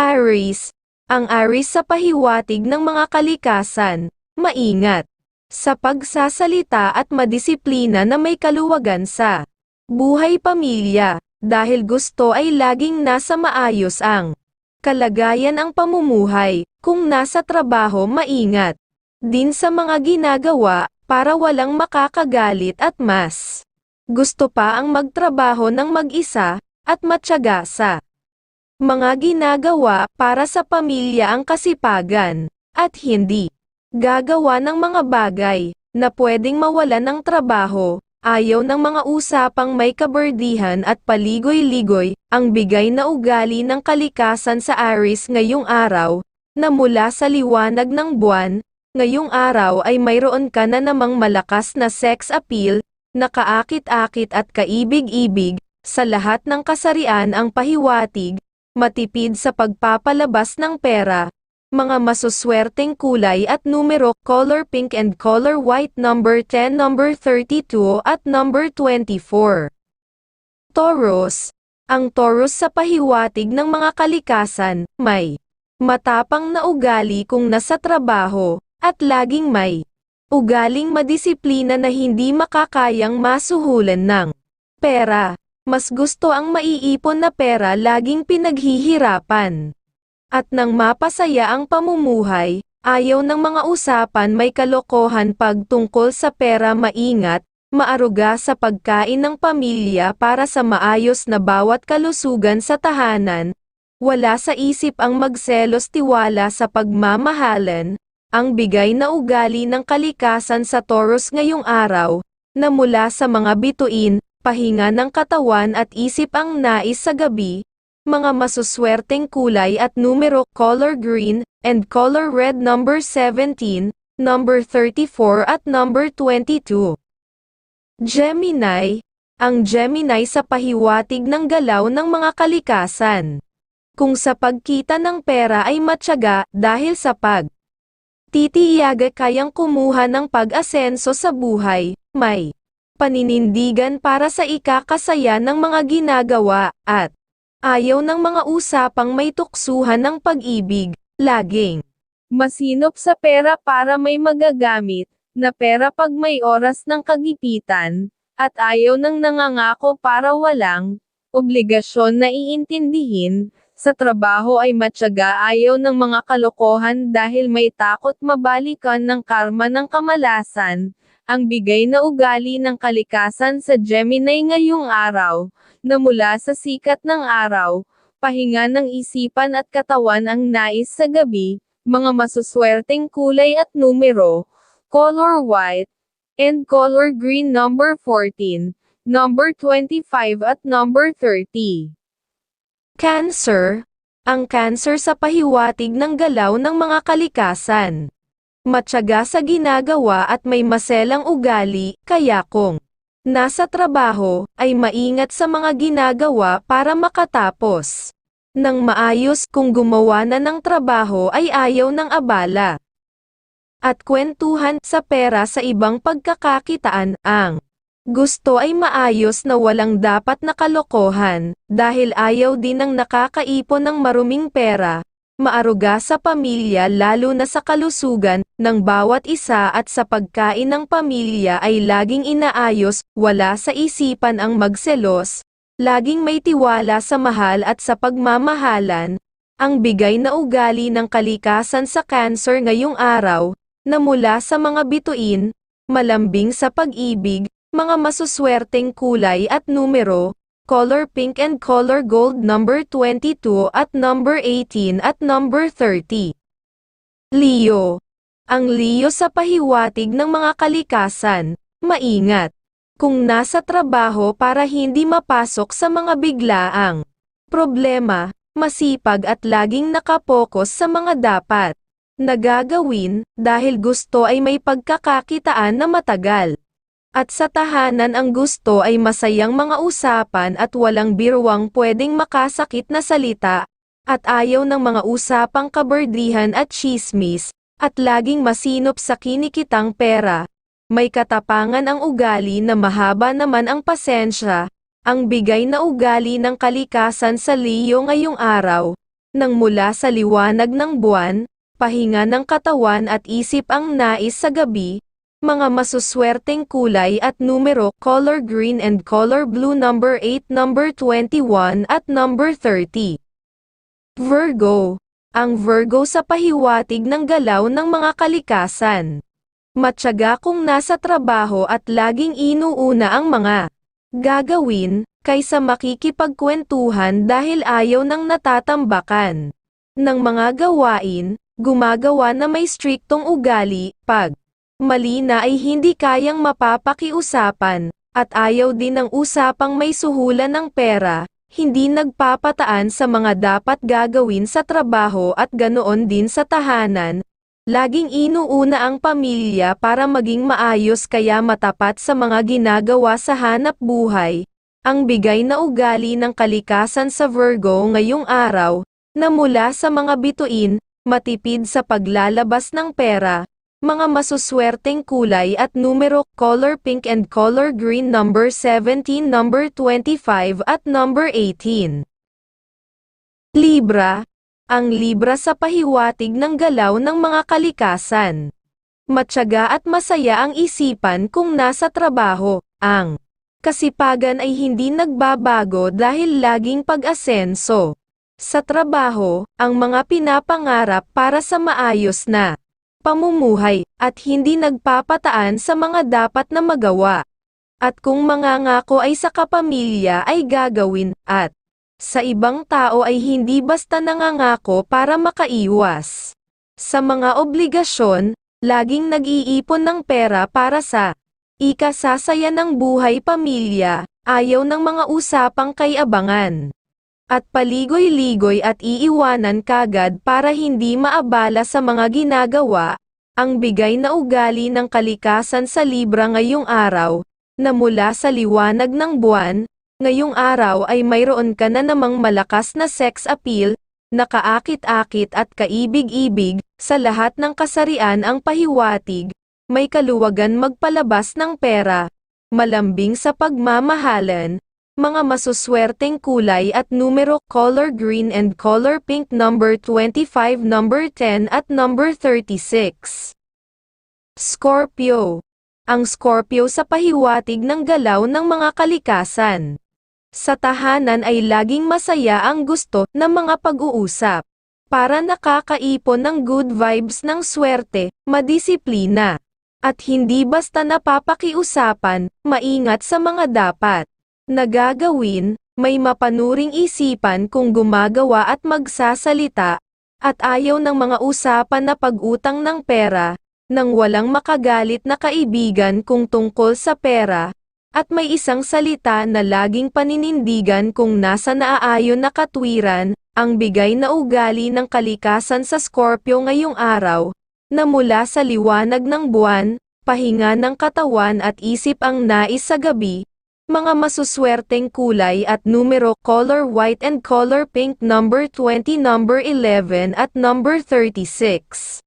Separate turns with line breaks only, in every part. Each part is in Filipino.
Aries, ang Aries sa pahiwatig ng mga kalikasan, maingat. Sa pagsasalita at madisiplina na may kaluwagan sa buhay pamilya, dahil gusto ay laging nasa maayos ang kalagayan ang pamumuhay, kung nasa trabaho maingat din sa mga ginagawa, para walang makakagalit at mas gusto pa ang magtrabaho ng mag-isa, at matyaga sa mga ginagawa para sa pamilya ang kasipagan, at hindi gagawa ng mga bagay na pwedeng mawalan ng trabaho, ayaw ng mga usapang may kaberdihan at paligoy-ligoy, ang bigay na ugali ng kalikasan sa Aries ngayong araw, na mula sa liwanag ng buwan, ngayong araw ay mayroon ka na namang malakas na sex appeal, na kaakit-akit at kaibig-ibig, sa lahat ng kasarian ang pahiwatig, matipid sa pagpapalabas ng pera, mga masuswerteng kulay at numero, color pink and color white number 10, number 32 at number 24. Taurus, ang Taurus sa pahiwatig ng mga kalikasan, may matapang na ugali kung nasa trabaho, at laging may ugaling madisiplina na hindi makakayang masuhulan ng pera. Mas gusto ang maiipon na pera laging pinaghihirapan. At nang mapasaya ang pamumuhay, ayaw ng mga usapan may kalokohan pag tungkol sa pera maingat, maaruga sa pagkain ng pamilya para sa maayos na bawat kalusugan sa tahanan, wala sa isip ang magselos tiwala sa pagmamahalan, ang bigay na ugali ng kalikasan sa Taurus ngayong araw, na mula sa mga bituin, pahinga ng katawan at isip ang nais sa gabi, mga masuswerteng kulay at numero color green, and color red number 17, number 34 at number 22. Gemini, ang Gemini sa pahiwatig ng galaw ng mga kalikasan. Kung sa pagkita ng pera ay matyaga dahil sa pag titiyaga kayang kumuha ng pag-asenso sa buhay, may paninindigan para sa ikakasaya ng mga ginagawa, at ayaw ng mga usapang may tuksuhan ng pag-ibig, laging masinop sa pera para may magagamit, na pera pag may oras ng kagipitan, at ayaw ng nangangako para walang obligasyon na iintindihin, sa trabaho ay matyaga ayaw ng mga kalokohan dahil may takot mabalikan ng karma ng kamalasan, ang bigay na ugali ng kalikasan sa Gemini ngayong araw, na mula sa sikat ng araw, pahinga ng isipan at katawan ang nais sa gabi, mga masuswerteng kulay at numero, color white, and color green number 14, number 25 at number 30. Cancer, ang cancer sa pahiwatig ng galaw ng mga kalikasan. Matyaga sa ginagawa at may maselang ugali, kaya kung nasa trabaho, ay maingat sa mga ginagawa para makatapos. Nang maayos kung gumawa na ng trabaho ay ayaw ng abala. At kwentuhan sa pera sa ibang pagkakakitaan ang gusto ay maayos na walang dapat na kalokohan, dahil ayaw din ng nakakaipon ng maruming pera, maaruga sa pamilya lalo na sa kalusugan, ng bawat isa at sa pagkain ng pamilya ay laging inaayos, wala sa isipan ang magselos, laging may tiwala sa mahal at sa pagmamahalan, ang bigay na ugali ng kalikasan sa cancer ngayong araw, na mula sa mga bituin, malambing sa pag-ibig, mga masuswerteng kulay at numero, color pink and color gold number 22 at number 18 at number 30. Leo. Ang Leo sa pahiwatig ng mga kalikasan, maingat. Kung nasa trabaho para hindi mapasok sa mga biglaang problema, masipag at laging nakapokus sa mga dapat nagagawin dahil gusto ay may pagkakakitaan na matagal. At sa tahanan ang gusto ay masayang mga usapan at walang birwang pwedeng makasakit na salita, at ayaw ng mga usapang kaberdihan at chismis, at laging masinop sa kinikitang pera. May katapangan ang ugali na mahaba naman ang pasensya, ang bigay na ugali ng kalikasan sa Leo ngayong araw, Nang mula sa liwanag ng buwan, pahinga ng katawan at isip ang nais sa gabi, mga masuswerteng kulay at numero color green and color blue number 8 number 21 at number 30. Virgo. Ang Virgo sa pahiwatig ng galaw ng mga kalikasan. Matyaga kung nasa trabaho at laging inuuna ang mga gagawin, kaysa makikipagkwentuhan dahil ayaw ng natatambakan ng mga gawain, gumagawa na may striktong ugali, pag mali na ay hindi kayang mapapakiusapan, at ayaw din ng usapang may suhulan ng pera, hindi nagpapataan sa mga dapat gagawin sa trabaho at ganoon din sa tahanan, Laging inuuna ang pamilya para maging maayos kaya matapat sa mga ginagawa sa hanap buhay. Ang bigay na ugali ng kalikasan sa Virgo ngayong araw, na mula sa mga bituin, matipid sa paglalabas ng pera, mga masuswerteng kulay at numero, color pink and color green number 17, number 25 at number 18. Libra, ang Libra sa pahiwatig ng galaw ng mga kalikasan. Matyaga at masaya ang isipan kung nasa trabaho, ang kasipagan ay hindi nagbabago dahil laging pag-asenso. Sa trabaho, ang mga pinapangarap para sa maayos na pamumuhay, at hindi nagpapataan sa mga dapat na magawa. At kung mangangako ay sa kapamilya ay gagawin, at sa ibang tao ay hindi basta nangangako para makaiwas. Sa mga obligasyon, laging nag-iipon ng pera para sa ikasasaya ng buhay pamilya, ayaw ng mga usapang kay abangan. At paligoy-ligoy at iiwanan kagad para hindi maabala sa mga ginagawa, ang bigay na ugali ng kalikasan sa Libra ngayong araw, na mula sa liwanag ng buwan, Ngayong araw ay mayroon ka na namang malakas na sex appeal, nakaakit-akit at kaibig-ibig, sa lahat ng kasarian ang pahiwatig, may kaluwagan magpalabas ng pera, malambing sa pagmamahalan, mga masuswerteng kulay at numero color green and color pink number 25 number 10 at number 36. Scorpio. Ang Scorpio sa pahiwatig ng galaw ng mga kalikasan. Sa tahanan ay laging masaya ang gusto ng mga pag-uusap. Para nakakaipon ng good vibes ng swerte, madisiplina. At hindi basta napapakiusapan, maingat sa mga dapat. Nagagawin, may mapanuring isipan kung gumagawa at magsasalita, at ayaw ng mga usapan na pag-utang ng pera, nang walang makagalit na kaibigan kung tungkol sa pera, at may isang salita na laging paninindigan kung nasa naaayon na katwiran, ang bigay na ugali ng kalikasan sa Scorpio ngayong araw, na mula sa liwanag ng buwan, pahinga ng katawan at isip ang nais sa gabi, mga masuswerteng kulay at numero color white and color pink number 20 number 11 at number 36.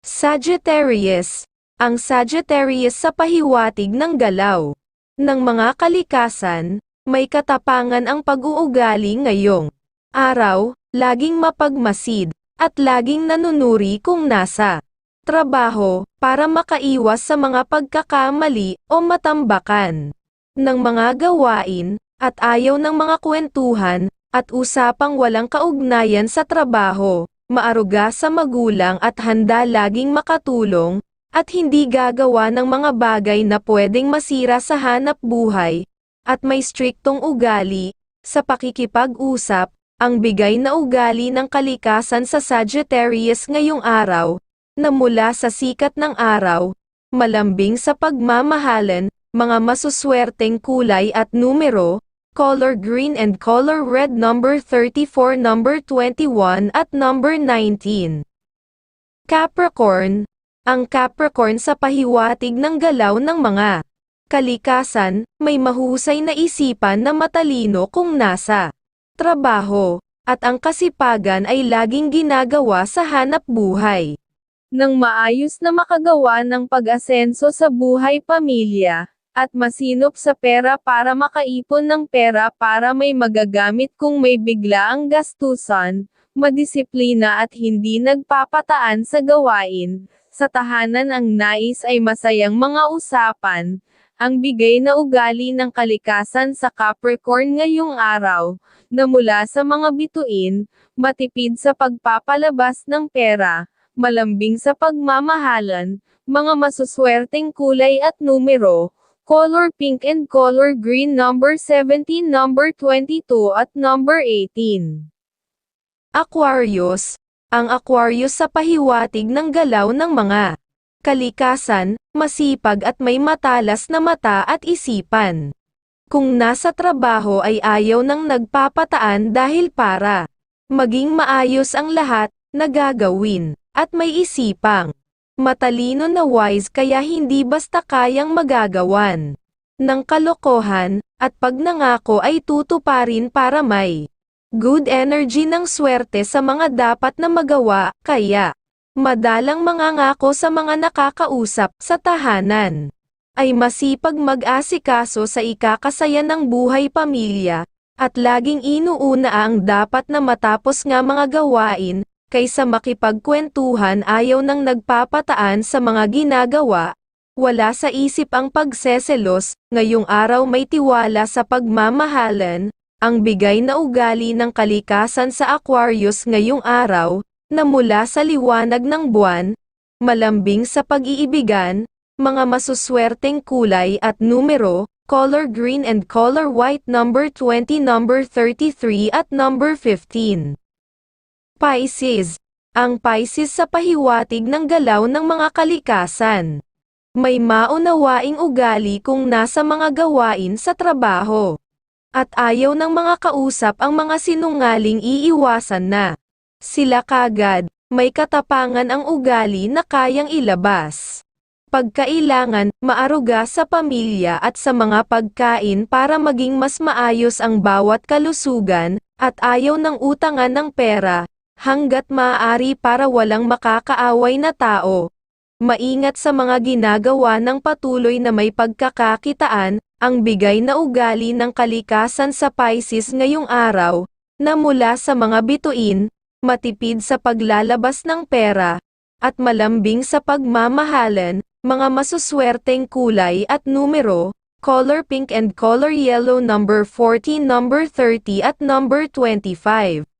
Sagittarius, ang Sagittarius sa pahiwatig ng galaw. Ng mga kalikasan, may katapangan ang pag-uugali ngayong araw, laging mapagmasid, at laging nanunuri kung nasa trabaho, para makaiwas sa mga pagkakamali o matambakan ng mga gawain, at ayaw ng mga kwentuhan, at usapang walang kaugnayan sa trabaho, maaruga sa magulang at handa laging makatulong, at hindi gagawa ng mga bagay na pwedeng masira sa hanap buhay, at may striktong ugali, sa pakikipag-usap, ang bigay na ugali ng kalikasan sa Sagittarius ngayong araw, na mula sa sikat ng araw, malambing sa pagmamahalan, mga masuswerteng kulay at numero, color green and color red number 34 number 21 at number 19. Capricorn, ang Capricorn sa pahiwatig ng galaw ng mga kalikasan, may mahusay na isipan na matalino kung nasa trabaho, at ang kasipagan ay laging ginagawa sa hanap buhay. Nang maayos na makagawa ng pag-asenso sa buhay pamilya, at masinop sa pera para makaipon ng pera para may magagamit kung may bigla ang gastusan,
madisiplina at hindi nagpapataan sa gawain. Sa tahanan ang nais ay masayang mga usapan, ang bigay na ugali ng kalikasan sa Capricorn ngayong araw, na mula sa mga bituin, matipid sa pagpapalabas ng pera, malambing sa pagmamahalan, mga masuswerteng kulay at numero, color pink and color green number 17 number 22 at number 18.
Aquarius, ang Aquarius sa pahiwatig ng galaw ng mga kalikasan, masipag at may matalas na mata at isipan. Kung nasa trabaho ay ayaw ng nagpapataan dahil para maging maayos ang lahat na gagawin, at may isipang matalino na wise kaya hindi basta kayang magagawan ng kalokohan, at pag nangako ay tutuparin para may good energy ng swerte sa mga dapat na magawa, kaya madalang mangangako sa mga nakakausap sa tahanan. Ay masipag mag-asikaso sa ikakasaya ng buhay pamilya, at laging inuuna ang dapat na matapos nga mga gawain, kaysa makipagkwentuhan ayaw nang nagpapataan sa mga ginagawa, wala sa isip ang pagseselos, ngayong araw may tiwala sa pagmamahalan, ang bigay na ugali ng kalikasan sa Aquarius ngayong araw, na mula sa liwanag ng buwan, malambing sa pag-iibigan, mga masuswerteng kulay at numero, color green and color white number 20 number 33 at number 15. Pisces. Ang Pisces sa pahiwatig ng galaw ng mga kalikasan. May maunawaing ugali kung nasa mga gawain sa trabaho. At ayaw ng mga kausap ang mga sinungaling iiwasan na. Sila kagad, may katapangan ang ugali na kayang ilabas. Pagkailangan, maaruga sa pamilya at sa mga pagkain para maging mas maayos ang bawat kalusugan, at ayaw ng utangan ng pera, hanggat maaari para walang makakaaway na tao. Maingat sa mga ginagawa ng patuloy na may pagkakakitaan, ang bigay na ugali ng kalikasan sa Pisces ngayong araw, na mula sa mga bituin, matipid sa paglalabas ng pera, at malambing sa pagmamahalan, mga masuswerteng kulay at numero, color pink and color yellow number 14 number 30 at number 25.